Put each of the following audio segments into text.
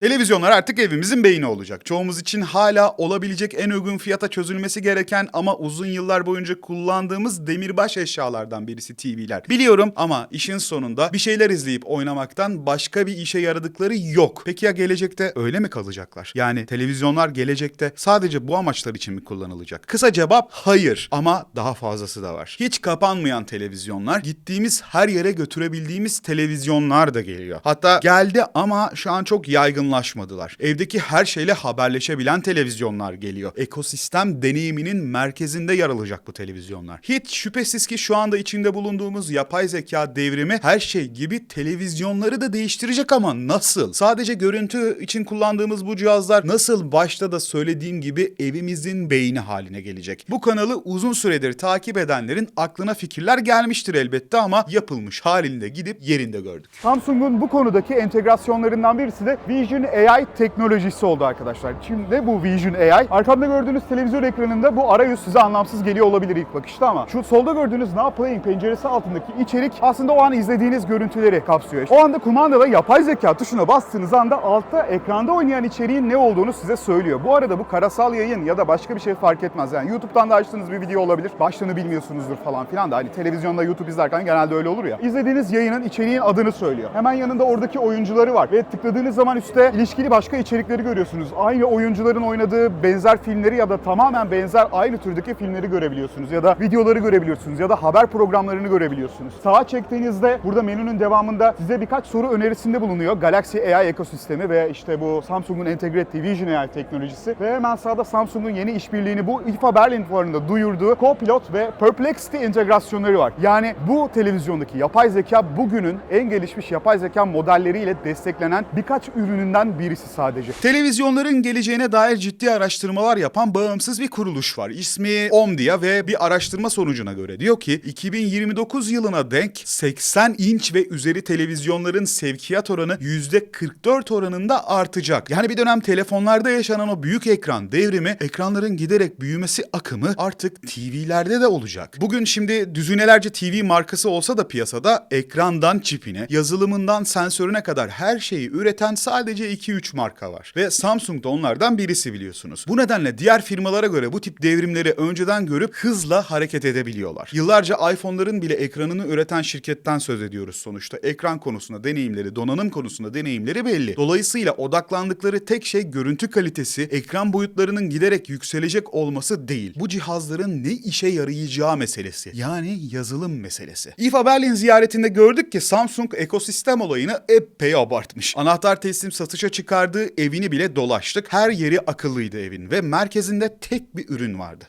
Televizyonlar artık evimizin beyni olacak. Çoğumuz için hala olabilecek en uygun fiyata çözülmesi gereken ama uzun yıllar boyunca kullandığımız demirbaş eşyalardan birisi TV'ler. Biliyorum ama işin sonunda bir şeyler izleyip oynamaktan başka bir işe yaradıkları yok. Peki ya gelecekte öyle mi kalacaklar? Yani televizyonlar gelecekte sadece bu amaçlar için mi kullanılacak? Kısa cevap hayır ama daha fazlası da var. Hiç kapanmayan televizyonlar, gittiğimiz her yere götürebildiğimiz televizyonlar da geliyor. Hatta geldi ama şu an çok yaygınlaşmadılar. Evdeki her şeyle haberleşebilen televizyonlar geliyor. Ekosistem deneyiminin merkezinde yer alacak bu televizyonlar. Hiç şüphesiz ki şu anda içinde bulunduğumuz yapay zeka devrimi her şey gibi televizyonları da değiştirecek ama nasıl? Sadece görüntü için kullandığımız bu cihazlar nasıl başta da söylediğim gibi evimizin beyni haline gelecek? Bu kanalı uzun süredir takip edenlerin aklına fikirler gelmiştir elbette ama yapılmış halinde gidip yerinde gördük. Samsung'un bu konudaki entegrasyonlarından birisi de Vision AI teknolojisi oldu arkadaşlar. Şimdi bu Vision AI, arkamda gördüğünüz televizyon ekranında bu arayüz size anlamsız geliyor olabilir ilk bakışta ama şu solda gördüğünüz Now Playing penceresi altındaki içerik aslında o an izlediğiniz görüntüleri kapsıyor. O anda kumandada yapay zeka tuşuna bastığınız anda altta ekranda oynayan içeriğin ne olduğunu size söylüyor. Bu arada bu karasal yayın ya da başka bir şey fark etmez. Yani YouTube'dan da açtığınız bir video olabilir. Başlığını bilmiyorsunuzdur falan filan da hani televizyonda YouTube izlerken genelde öyle olur ya. İzlediğiniz yayının içeriğin adını söylüyor. Hemen yanında oradaki oyuncuları var ve tıkladığınız zaman üstte ilişkili başka içerikleri görüyorsunuz. Aynı oyuncuların oynadığı benzer filmleri ya da tamamen benzer aynı türdeki filmleri görebiliyorsunuz ya da videoları görebiliyorsunuz ya da haber programlarını görebiliyorsunuz. Sağa çektiğinizde burada menünün devamında size birkaç soru önerisinde bulunuyor. Galaxy AI ekosistemi ve işte bu Samsung'un entegre ettiği Vision AI teknolojisi ve hemen sağda Samsung'un yeni işbirliğini bu IFA Berlin fuarında duyurduğu Copilot ve Perplexity entegrasyonları var. Yani bu televizyondaki yapay zeka bugünün en gelişmiş yapay zeka modelleriyle desteklenen birkaç ürününden birisi sadece. Televizyonların geleceğine dair ciddi araştırmalar yapan bağımsız bir kuruluş var. İsmi Omdia ve bir araştırma sonucuna göre diyor ki 2029 yılına denk 80 inç ve üzeri televizyonların sevkiyat oranı %44 oranında artacak. Yani bir dönem telefonlarda yaşanan o büyük ekran devrimi, ekranların giderek büyümesi akımı artık TV'lerde de olacak. Bugün şimdi düzinelerce TV markası olsa da piyasada ekrandan çipine, yazılımından sensörüne kadar her şeyi üreten sadece 2-3 marka var. Ve Samsung da onlardan birisi biliyorsunuz. Bu nedenle diğer firmalara göre bu tip devrimleri önceden görüp hızla hareket edebiliyorlar. Yıllarca iPhone'ların bile ekranını üreten şirketten söz ediyoruz sonuçta. Ekran konusunda deneyimleri, donanım konusunda deneyimleri belli. Dolayısıyla odaklandıkları tek şey görüntü kalitesi, ekran boyutlarının giderek yükselecek olması değil. Bu cihazların ne işe yarayacağı meselesi. Yani yazılım meselesi. IFA Berlin ziyaretinde gördük ki Samsung ekosistem olayını epey abartmış. Anahtar teslim satışa çıkardığı evini bile dolaştık. Her yeri akıllıydı evin ve merkezinde tek bir ürün vardı.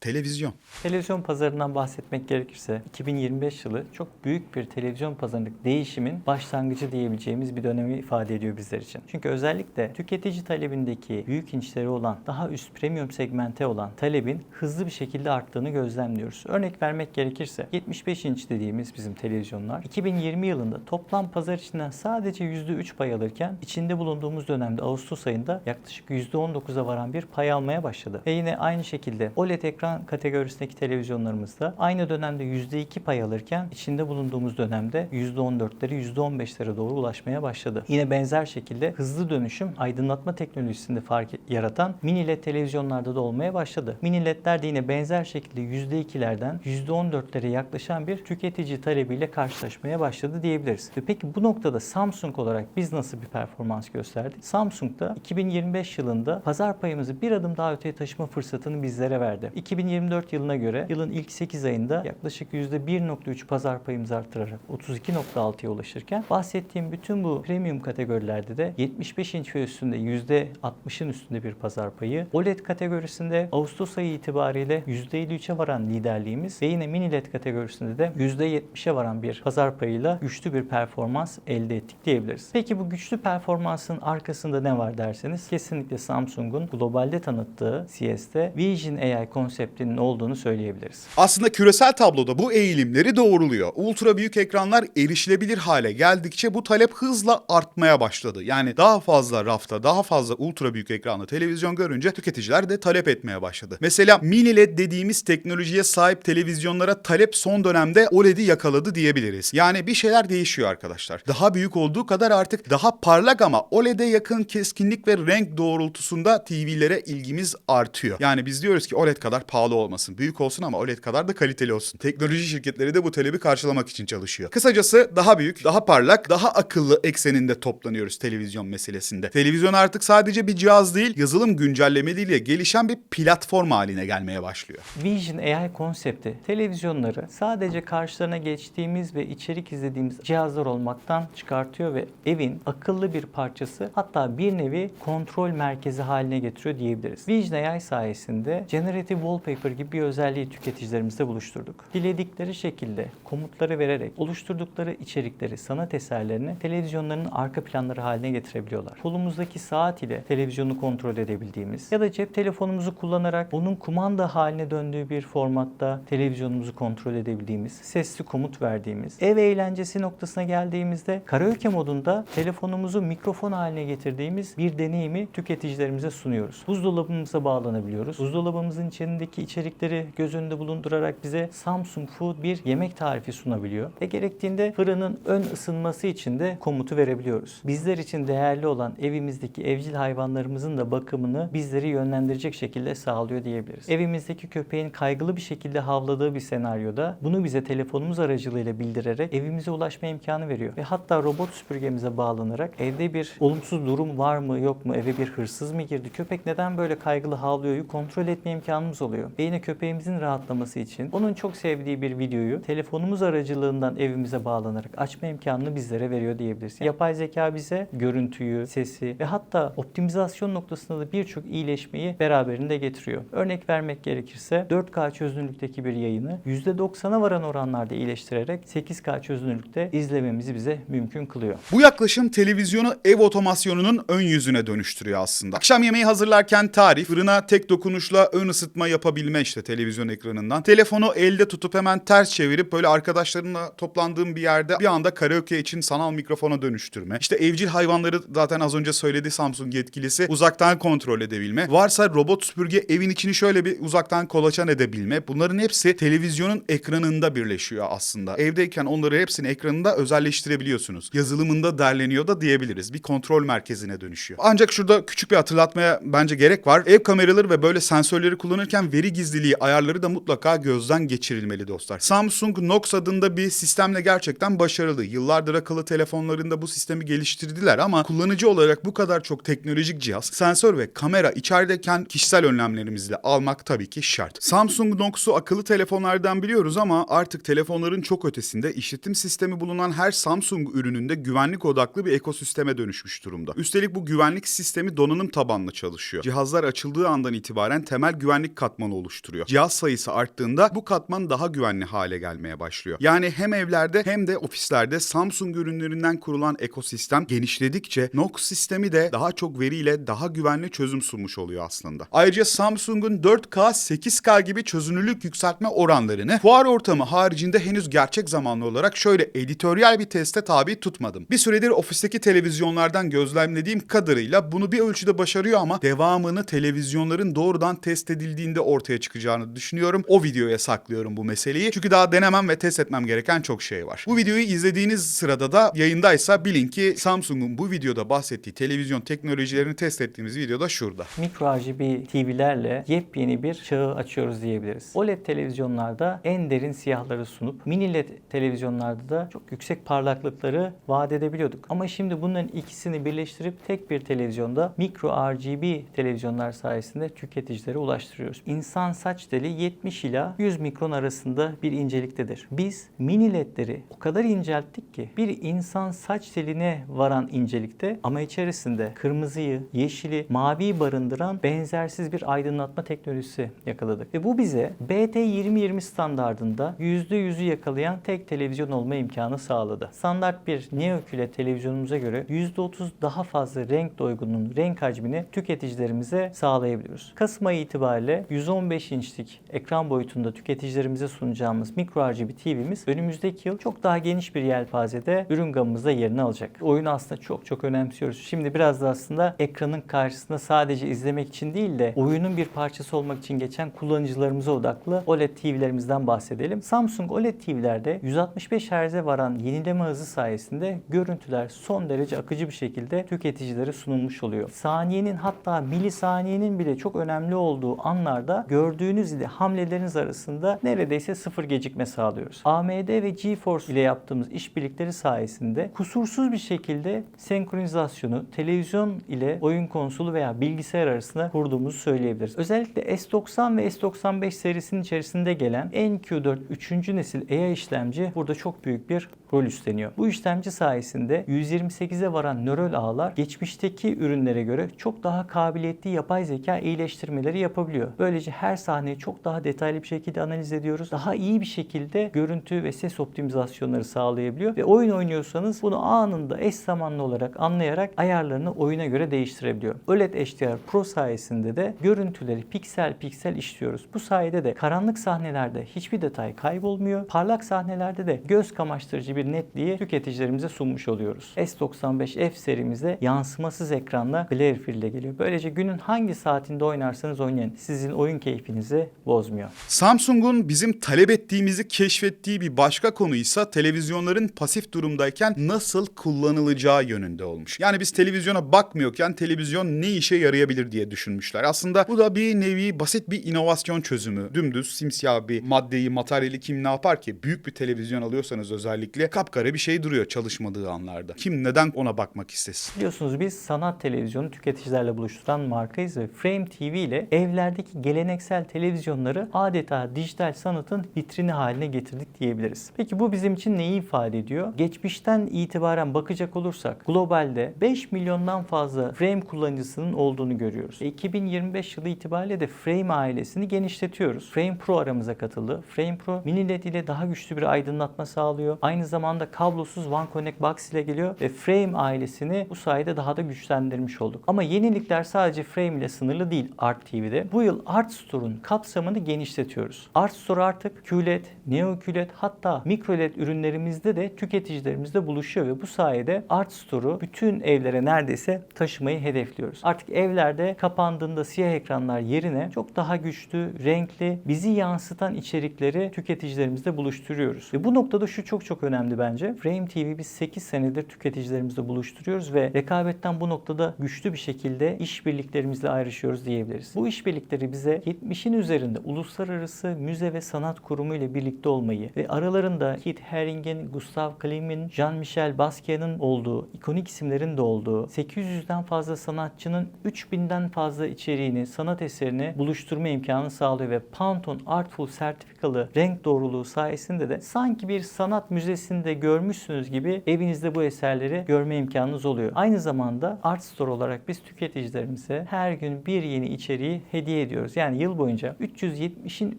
Televizyon. Televizyon pazarından bahsetmek gerekirse 2025 yılı çok büyük bir televizyon pazarındaki değişimin başlangıcı diyebileceğimiz bir dönemi ifade ediyor bizler için. Çünkü özellikle tüketici talebindeki büyük inçleri olan daha üst premium segmente olan talebin hızlı bir şekilde arttığını gözlemliyoruz. Örnek vermek gerekirse 75 inç dediğimiz bizim televizyonlar 2020 yılında toplam pazar içinden sadece %3 pay alırken içinde bulunduğumuz dönemde Ağustos ayında yaklaşık %19'a varan bir pay almaya başladı. Ve yine aynı şekilde OLED ekran kategorisindeki televizyonlarımızda aynı dönemde %2 pay alırken içinde bulunduğumuz dönemde %14'leri %15'lere doğru ulaşmaya başladı. Yine benzer şekilde hızlı dönüşüm aydınlatma teknolojisinde fark yaratan mini LED televizyonlarda da olmaya başladı. Mini LED'ler de yine benzer şekilde %2'lerden %14'lere yaklaşan bir tüketici talebiyle karşılaşmaya başladı diyebiliriz. Peki bu noktada Samsung olarak biz nasıl bir performans gösterdik? Samsung da 2025 yılında pazar payımızı bir adım daha öteye taşıma fırsatını bizlere verdi. 2024 yılına göre yılın ilk 8 ayında yaklaşık %1.3 pazar payımızı artırarak 32.6'ya ulaşırken bahsettiğim bütün bu premium kategorilerde de 75 inç ve üstünde %60'ın üstünde bir pazar payı. OLED kategorisinde Ağustos ayı itibariyle %53'e varan liderliğimiz ve yine mini LED kategorisinde de %70'e varan bir pazar payıyla güçlü bir performans elde ettik diyebiliriz. Peki bu güçlü performansın arkasında ne var derseniz kesinlikle Samsung'un globalde tanıttığı CS'te Vision AI konsept konseptinin olduğunu söyleyebiliriz. Aslında küresel tabloda bu eğilimleri doğruluyor. Ultra büyük ekranlar erişilebilir hale geldikçe bu talep hızla artmaya başladı. Yani daha fazla rafta, daha fazla ultra büyük ekranlı televizyon görünce tüketiciler de talep etmeye başladı. Mesela mini LED dediğimiz teknolojiye sahip televizyonlara talep son dönemde OLED'i yakaladı diyebiliriz. Yani bir şeyler değişiyor arkadaşlar. Daha büyük olduğu kadar artık daha parlak ama OLED'e yakın keskinlik ve renk doğrultusunda TV'lere ilgimiz artıyor. Yani biz diyoruz ki OLED kadar pahalı olmasın. Büyük olsun ama OLED kadar da kaliteli olsun. Teknoloji şirketleri de bu talebi karşılamak için çalışıyor. Kısacası daha büyük, daha parlak, daha akıllı ekseninde toplanıyoruz televizyon meselesinde. Televizyon artık sadece bir cihaz değil, yazılım güncellemeleriyle gelişen bir platform haline gelmeye başlıyor. Vision AI konsepti televizyonları sadece karşılarına geçtiğimiz ve içerik izlediğimiz cihazlar olmaktan çıkartıyor ve evin akıllı bir parçası hatta bir nevi kontrol merkezi haline getiriyor diyebiliriz. Vision AI sayesinde Generative Wallpaper gibi bir özelliği tüketicilerimizle buluşturduk. Diledikleri şekilde komutları vererek oluşturdukları içerikleri, sanat eserlerini televizyonlarının arka planları haline getirebiliyorlar. Kolumuzdaki saat ile televizyonu kontrol edebildiğimiz ya da cep telefonumuzu kullanarak onun kumanda haline döndüğü bir formatta televizyonumuzu kontrol edebildiğimiz, sesli komut verdiğimiz, ev eğlencesi noktasına geldiğimizde karaoke modunda telefonumuzu mikrofon haline getirdiğimiz bir deneyimi tüketicilerimize sunuyoruz. Buzdolabımıza bağlanabiliyoruz. Buzdolabımızın içindeki içerikleri göz önünde bulundurarak bize Samsung Food bir yemek tarifi sunabiliyor. Ve gerektiğinde fırının ön ısınması için de komutu verebiliyoruz. Bizler için değerli olan evimizdeki evcil hayvanlarımızın da bakımını bizleri yönlendirecek şekilde sağlıyor diyebiliriz. Evimizdeki köpeğin kaygılı bir şekilde havladığı bir senaryoda bunu bize telefonumuz aracılığıyla bildirerek evimize ulaşma imkanı veriyor. Ve hatta robot süpürgemize bağlanarak evde bir olumsuz durum var mı yok mu eve bir hırsız mı girdi köpek neden böyle kaygılı havlıyoryu kontrol etme imkanımız oluyor. Ve yine köpeğimizin rahatlaması için onun çok sevdiği bir videoyu telefonumuz aracılığından evimize bağlanarak açma imkanını bizlere veriyor diyebiliriz. Yapay zeka bize görüntüyü, sesi ve hatta optimizasyon noktasında da birçok iyileşmeyi beraberinde getiriyor. Örnek vermek gerekirse 4K çözünürlükteki bir yayını %90'a varan oranlarda iyileştirerek 8K çözünürlükte izlememizi bize mümkün kılıyor. Bu yaklaşım televizyonu ev otomasyonunun ön yüzüne dönüştürüyor aslında. Akşam yemeği hazırlarken tarif, fırına tek dokunuşla ön ısıtma yapabilme işte televizyon ekranından. Telefonu elde tutup hemen ters çevirip böyle arkadaşlarınla toplandığım bir yerde bir anda karaoke için sanal mikrofona dönüştürme. İşte evcil hayvanları zaten az önce söyledi Samsung yetkilisi uzaktan kontrol edebilme. Varsa robot süpürge evin içini şöyle bir uzaktan kolaçan edebilme. Bunların hepsi televizyonun ekranında birleşiyor aslında. Evdeyken onları hepsini ekranında özelleştirebiliyorsunuz. Yazılımında derleniyor da diyebiliriz. Bir kontrol merkezine dönüşüyor. Ancak şurada küçük bir hatırlatmaya bence gerek var. Ev kameraları ve böyle sensörleri kullanırken veri gizliliği ayarları da mutlaka gözden geçirilmeli dostlar. Samsung Knox adında bir sistemle gerçekten başarılı. Yıllardır akıllı telefonlarında bu sistemi geliştirdiler ama kullanıcı olarak bu kadar çok teknolojik cihaz, sensör ve kamera içerideyken kişisel önlemlerimizle almak tabii ki şart. Samsung Knox'u akıllı telefonlardan biliyoruz ama artık telefonların çok ötesinde işletim sistemi bulunan her Samsung ürününde güvenlik odaklı bir ekosisteme dönüşmüş durumda. Üstelik bu güvenlik sistemi donanım tabanlı çalışıyor. Cihazlar açıldığı andan itibaren temel güvenlik katmanı oluşturuyor. Cihaz sayısı arttığında bu katman daha güvenli hale gelmeye başlıyor. Yani hem evlerde hem de ofislerde Samsung ürünlerinden kurulan ekosistem genişledikçe Knox sistemi de daha çok veriyle daha güvenli çözüm sunmuş oluyor aslında. Ayrıca Samsung'un 4K, 8K gibi çözünürlük yükseltme oranlarını fuar ortamı haricinde henüz gerçek zamanlı olarak şöyle editoryal bir teste tabi tutmadım. Bir süredir ofisteki televizyonlardan gözlemlediğim kadarıyla bunu bir ölçüde başarıyor ama devamını televizyonların doğrudan test edildiğinde ortaya çıkacağını düşünüyorum. O videoya saklıyorum bu meseleyi. Çünkü daha denemem ve test etmem gereken çok şey var. Bu videoyu izlediğiniz sırada da yayındaysa bilin ki Samsung'un bu videoda bahsettiği televizyon teknolojilerini test ettiğimiz videoda şurada. Mikro RGB TV'lerle yepyeni bir çağı açıyoruz diyebiliriz. OLED televizyonlarda en derin siyahları sunup mini LED televizyonlarda da çok yüksek parlaklıkları vaat edebiliyorduk. Ama şimdi bunların ikisini birleştirip tek bir televizyonda mikro RGB televizyonlar sayesinde tüketicilere ulaştırıyoruz. İnsan saç teli 70 ila 100 mikron arasında bir inceliktedir. Biz mini LED'leri o kadar incelttik ki bir insan saç teline varan incelikte ama içerisinde kırmızıyı, yeşili, maviyi barındıran benzersiz bir aydınlatma teknolojisi yakaladık. Ve bu bize BT2020 standardında %100'ü yakalayan tek televizyon olma imkanı sağladı. Standart bir Neo QLED televizyonumuza göre %30 daha fazla renk doygunluğunun renk hacmini tüketicilerimize sağlayabiliyoruz. Kasım ayı itibariyle 110 115 inçlik ekran boyutunda tüketicilerimize sunacağımız mikro RGB TV'miz önümüzdeki yıl çok daha geniş bir yelpazede ürün gamımızda yerini alacak. Oyunu aslında çok çok önemsiyoruz. Şimdi biraz da aslında ekranın karşısında sadece izlemek için değil de oyunun bir parçası olmak için geçen kullanıcılarımıza odaklı OLED TV'lerimizden bahsedelim. Samsung OLED TV'lerde 165 Hz'e varan yenileme hızı sayesinde görüntüler son derece akıcı bir şekilde tüketicilere sunulmuş oluyor. Saniyenin hatta milisaniyenin bile çok önemli olduğu anlarda gördüğünüz ile hamleleriniz arasında neredeyse sıfır gecikme sağlıyoruz. AMD ve GeForce ile yaptığımız işbirlikleri sayesinde kusursuz bir şekilde senkronizasyonu televizyon ile oyun konsolu veya bilgisayar arasında kurduğumuzu söyleyebiliriz. Özellikle S90 ve S95 serisinin içerisinde gelen NQ4 3. nesil AI işlemci burada çok büyük bir rol üstleniyor. Bu işlemci sayesinde 128'e varan nöral ağlar geçmişteki ürünlere göre çok daha kabiliyetli yapay zeka iyileştirmeleri yapabiliyor. Böylece her sahneyi çok daha detaylı bir şekilde analiz ediyoruz. Daha iyi bir şekilde görüntü ve ses optimizasyonları sağlayabiliyor ve oyun oynuyorsanız bunu anında eş zamanlı olarak anlayarak ayarlarını oyuna göre değiştirebiliyor. OLED HDR Pro sayesinde de görüntüleri piksel piksel işliyoruz. Bu sayede de karanlık sahnelerde hiçbir detay kaybolmuyor. Parlak sahnelerde de göz kamaştırıcı bir netliği tüketicilerimize sunmuş oluyoruz. S95F serimizde yansımasız ekranla glare ile geliyor. Böylece günün hangi saatinde oynarsanız oynayın. Sizin oyun keyfinizi bozmuyor. Samsung'un bizim talep ettiğimizi keşfettiği bir başka konu ise televizyonların pasif durumdayken nasıl kullanılacağı yönünde olmuş. Yani biz televizyona bakmıyorken televizyon ne işe yarayabilir diye düşünmüşler. Aslında bu da bir nevi basit bir inovasyon çözümü. Dümdüz simsiyah bir maddeyi, materyali kim ne yapar ki? Büyük bir televizyon alıyorsanız özellikle kapkara bir şey duruyor çalışmadığı anlarda. Kim neden ona bakmak istesin? Biliyorsunuz biz sanat televizyonu tüketicilerle buluşturan markayız ve Frame TV ile evlerdeki geleneksel televizyonları adeta dijital sanatın vitrini haline getirdik diyebiliriz. Peki bu bizim için neyi ifade ediyor? Geçmişten itibaren bakacak olursak globalde 5 milyondan fazla Frame kullanıcısının olduğunu görüyoruz. E, 2025 yılı itibariyle de Frame ailesini genişletiyoruz. Frame Pro aramıza katıldı. Frame Pro mini LED ile daha güçlü bir aydınlatma sağlıyor. Aynı zamanda kablosuz One Connect Box ile geliyor ve Frame ailesini bu sayede daha da güçlendirmiş olduk. Ama yenilikler sadece Frame ile sınırlı değil Art TV'de. Bu yıl Art Store'un kapsamını genişletiyoruz. Art Store artık QLED, Neo QLED hatta Micro LED ürünlerimizde de tüketicilerimizle buluşuyor ve bu sayede Art Store'u bütün evlere neredeyse taşımayı hedefliyoruz. Artık evlerde kapandığında siyah ekranlar yerine çok daha güçlü, renkli, bizi yansıtan içerikleri tüketicilerimizle buluşturuyoruz. Ve bu noktada şu çok çok önemli bence. Frame TV biz 8 senedir tüketicilerimizle buluşturuyoruz ve rekabetten bu noktada güçlü bir şekilde işbirliklerimizle ayrışıyoruz diyebiliriz. Bu işbirlikleri bize 70'in üzerinde uluslararası müze ve sanat kurumu ile birlikte olmayı ve aralarında Kit Haring'in, Gustav Klimt'in, Jean-Michel Basquiat'ın olduğu, ikonik isimlerin de olduğu 800'den fazla sanatçının 3000'den fazla içeriğini, sanat eserini buluşturma imkanı sağlıyor ve Pantone Artful sertifikalı renk doğruluğu sayesinde de sanki bir sanat müzesinde görmüşsünüz gibi evinizde bu eserleri görme imkanınız oluyor. Aynı zamanda Art Store olarak biz tüketicilerimize her gün bir yeni içeriği hediye ediyoruz. Yani yıl boyunca 370'in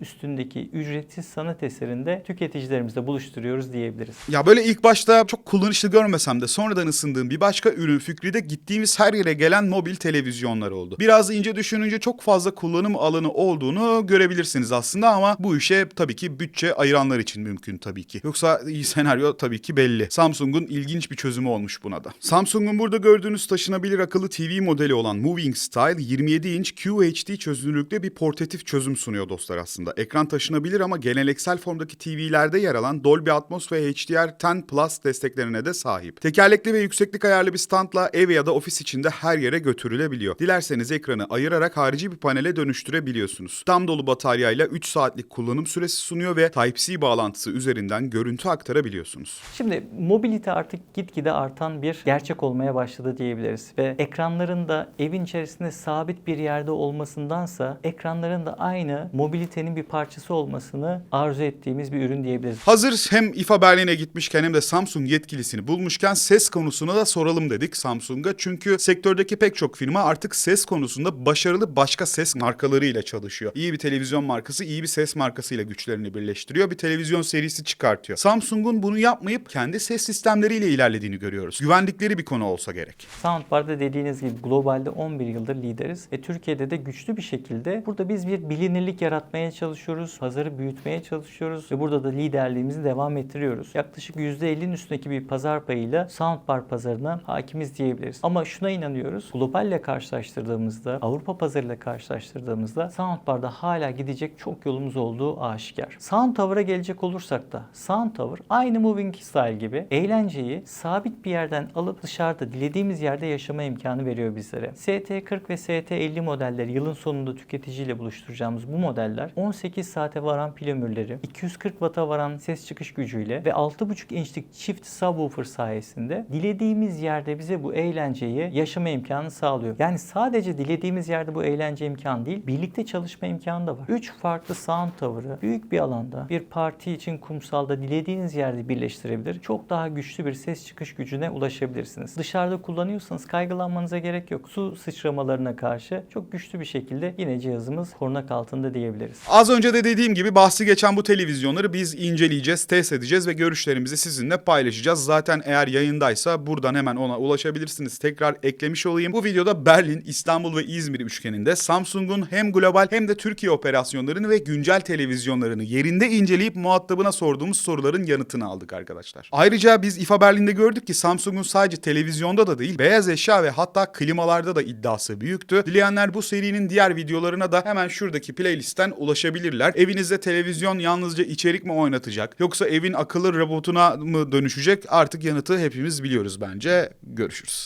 üstündeki ücretsiz sanat eserinde tüketicilerimizle buluşturuyoruz diyebiliriz. Ya böyle ilk başta çok kullanışlı görmesem de sonradan ısındığım bir başka ürün fikri de gittiğimiz her yere gelen mobil televizyonlar oldu. Biraz ince düşününce çok fazla kullanım alanı olduğunu görebilirsiniz aslında ama bu işe tabii ki bütçe ayıranlar için mümkün tabii ki. Yoksa iyi senaryo tabii ki belli. Samsung'un ilginç bir çözümü olmuş buna da. Samsung'un burada gördüğünüz taşınabilir akıllı TV modeli olan Moving Style 27 inç QHD çözünürlükte bir portatif çözüm sunuyor dostlar aslında. Ekran taşınabilir ama geleneksel formdaki TV'lerde yer alan Dolby Atmos ve HDR10 Plus desteklerine de sahip. Tekerlekli ve yükseklik ayarlı bir standla ev ya da ofis içinde her yere götürülebiliyor. Dilerseniz ekranı ayırarak harici bir panele dönüştürebiliyorsunuz. Tam dolu bataryayla 3 saatlik kullanım süresi sunuyor ve Type-C bağlantısı üzerinden görüntü aktarabiliyorsunuz. Şimdi mobilite artık gitgide artan bir gerçek olmaya başladı diyebiliriz. Ve ekranların da evin içerisinde sabit bir yerde olmasındansa ekranların da aynı mobilitenin bir parçası olmasını arzu ettiğimiz bir ürün diyebiliriz. Hazır hem İFA Berlin'e gitmişken hem de Samsung yetkilisini bulmuşken ses konusuna da soralım dedik Samsung'a. Çünkü sektördeki pek çok firma artık ses konusunda başarılı başka ses markalarıyla çalışıyor. İyi bir televizyon markası iyi bir ses markasıyla güçlerini birleştiriyor. Bir televizyon serisi çıkartıyor. Samsung'un bunu yapmayıp kendi ses sistemleriyle ilerlediğini görüyoruz. Güvendikleri bir konu olsa gerek. Soundbar'da dediğiniz gibi globalde 11 yıldır lideriz ve Türkiye'de de güçlü bir şekilde burada biz bir bilinirlik yaratmaya çalışıyoruz, pazarı büyütmeye çalışıyoruz ve burada da liderliğimizi devam ettiriyoruz. Yaklaşık %50'nin üstündeki bir pazar payıyla Soundbar pazarına hakimiz diyebiliriz. Ama şuna inanıyoruz, globalle karşılaştırdığımızda, Avrupa pazarıyla karşılaştırdığımızda Soundbar'da hala gidecek çok yolumuz olduğu aşikar. Sound Tower'a gelecek olursak da Sound Tower aynı Moving Style gibi eğlenceyi sabit bir yerden alıp dışarıda dilediğimiz yerde yaşama imkanı veriyor bizlere. ST40 ve ST50 modelleri yılın sonunda tüketiciyle buluşturacağımız bu modeller 18 saate varan pil ömürleri, 240 Watt'a varan ses çıkış gücüyle ve 6.5 inçlik çift subwoofer sayesinde dilediğimiz yerde bize bu eğlenceyi yaşama imkanı sağlıyor. Yani sadece dilediğimiz yerde bu eğlence imkanı değil, birlikte çalışma imkanı da var. 3 farklı sound tower'ı büyük bir alanda bir parti için kumsalda dilediğiniz yerde birleştirebilir. Çok daha güçlü bir ses çıkış gücüne ulaşabilirsiniz. Dışarıda kullanıyorsanız kaygılanmanıza gerek yok. Su sıçramalarına karşı çok güçlü bir şekilde yine cihazımız kornak altında diyebiliriz. Az önce de dediğim gibi bahsi geçen bu televizyonları biz inceleyeceğiz, test edeceğiz ve görüşlerimizi sizinle paylaşacağız. Zaten eğer yayındaysa buradan hemen ona ulaşabilirsiniz. Tekrar eklemiş olayım. Bu videoda Berlin, İstanbul ve İzmir üçgeninde Samsung'un hem global hem de Türkiye operasyonlarını ve güncel televizyonlarını yerinde inceleyip muhatabına sorduğumuz soruların yanıtını aldık arkadaşlar. Ayrıca biz İFA Berlin'de gördük ki Samsung'un sadece televizyonda da değil, beyaz eşya ve hatta klimalarda da iddiası büyüktü. Dileyenler bu serinin diğer videolarına da hemen şuradaki playlistten ulaşabilirler. Evinizde televizyon yalnızca içerik mi oynatacak yoksa evin akıllı robotuna mı dönüşecek? Artık yanıtı hepimiz biliyoruz bence. Görüşürüz.